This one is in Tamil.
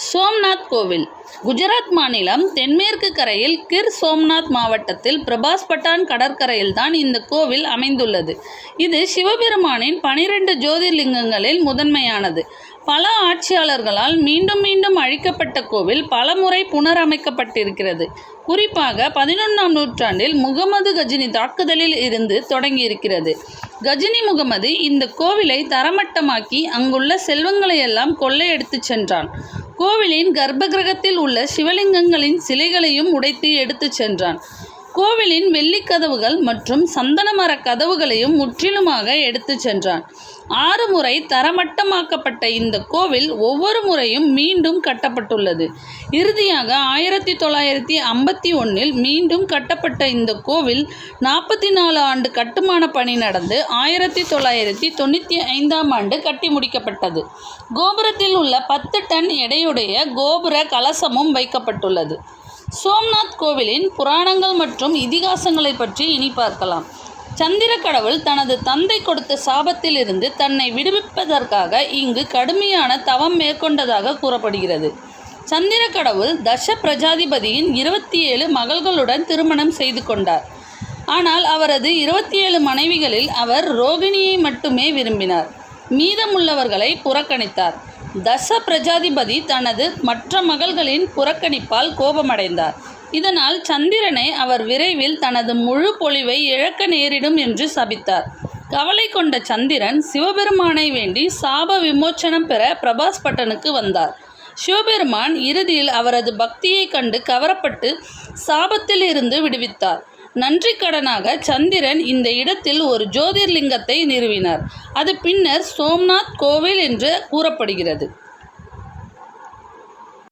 சோம்நாத் கோவில். குஜராத் மாநிலம் தென்மேற்கு கரையில் கிர் சோம்நாத் மாவட்டத்தில் பிரபாஸ் பட்டான் கடற்கரையில்தான் இந்த கோவில் அமைந்துள்ளது. இது சிவபெருமானின் பனிரெண்டு ஜோதிர்லிங்கங்களில் முதன்மையானது. பல ஆட்சியாளர்களால் மீண்டும் மீண்டும் அழிக்கப்பட்ட கோவில் பலமுறை புனரமைக்கப்பட்டிருக்கிறது. குறிப்பாக பதினொன்றாம் நூற்றாண்டில் முகமது கஜினி தாக்குதலில் இருந்து தொடங்கியிருக்கிறது. கஜினி முகமது இந்த கோவிலை தரமட்டமாக்கி அங்குள்ள செல்வங்களையெல்லாம் கொள்ளையடித்துச் சென்றான். கோவிலின் கர்ப்பகிரகத்தில் உள்ள சிவலிங்கங்களின் சிலைகளையும் உடைத்து எடுத்துச் சென்றான். கோவிலின் வெள்ளிக் கதவுகள் மற்றும் சந்தனமர கதவுகளையும் முற்றிலுமாக எடுத்துச் சென்றான். ஆறு முறை தரமட்டமாக்கப்பட்ட இந்த கோவில் ஒவ்வொரு முறையும் மீண்டும் கட்டப்பட்டுள்ளது. இறுதியாக ஆயிரத்தி தொள்ளாயிரத்தி ஐம்பத்தி ஒன்றில் மீண்டும் கட்டப்பட்ட இந்த கோவில் நாற்பத்தி நாலு ஆண்டு கட்டுமான பணி நடந்து ஆயிரத்தி தொள்ளாயிரத்தி தொண்ணூற்றி ஐந்தாம் ஆண்டு கட்டி முடிக்கப்பட்டது. கோபுரத்தில் உள்ள பத்து டன் எடையுடைய கோபுர கலசமும் வைக்கப்பட்டுள்ளது. சோம்நாத் கோவிலின் புராணங்கள் மற்றும் இதிகாசங்களை பற்றி இனி பார்க்கலாம். சந்திர கடவுள் தனது தந்தை கொடுத்த சாபத்திலிருந்து தன்னை விடுவிப்பதற்காக இங்கு கடுமையான தவம் மேற்கொண்டதாக கூறப்படுகிறது. சந்திர கடவுள் தச பிரஜாதிபதியின் இருபத்தி ஏழு மகள்களுடன் திருமணம் செய்து கொண்டார். ஆனால் அவரது இருபத்தி ஏழு மனைவிகளில் அவர் ரோகிணியை மட்டுமே விரும்பினார். மீதமுள்ளவர்களை புறக்கணித்தார். தச பிரஜாதிபதி தனது மற்ற மகள்களின் புறக்கணிப்பால் கோபமடைந்தார். இதனால் சந்திரனை அவர் விரைவில் தனது முழு பொலிவை இழக்க நேரிடும் என்று சபித்தார். கவலை கொண்ட சந்திரன் சிவபெருமானை வேண்டி சாப விமோச்சனம் பெற பிரபாஸ் பட்டனுக்கு வந்தார். சிவபெருமான் இறுதியில் அவரது பக்தியை கண்டு கவரப்பட்டு சாபத்தில் இருந்து விடுவித்தார். நன்றி கடனாக சந்திரன் இந்த இடத்தில் ஒரு ஜோதிர்லிங்கத்தை நிறுவினார். அது பின்னர் சோம்நாத் கோவில் என்று கூறப்படுகிறது.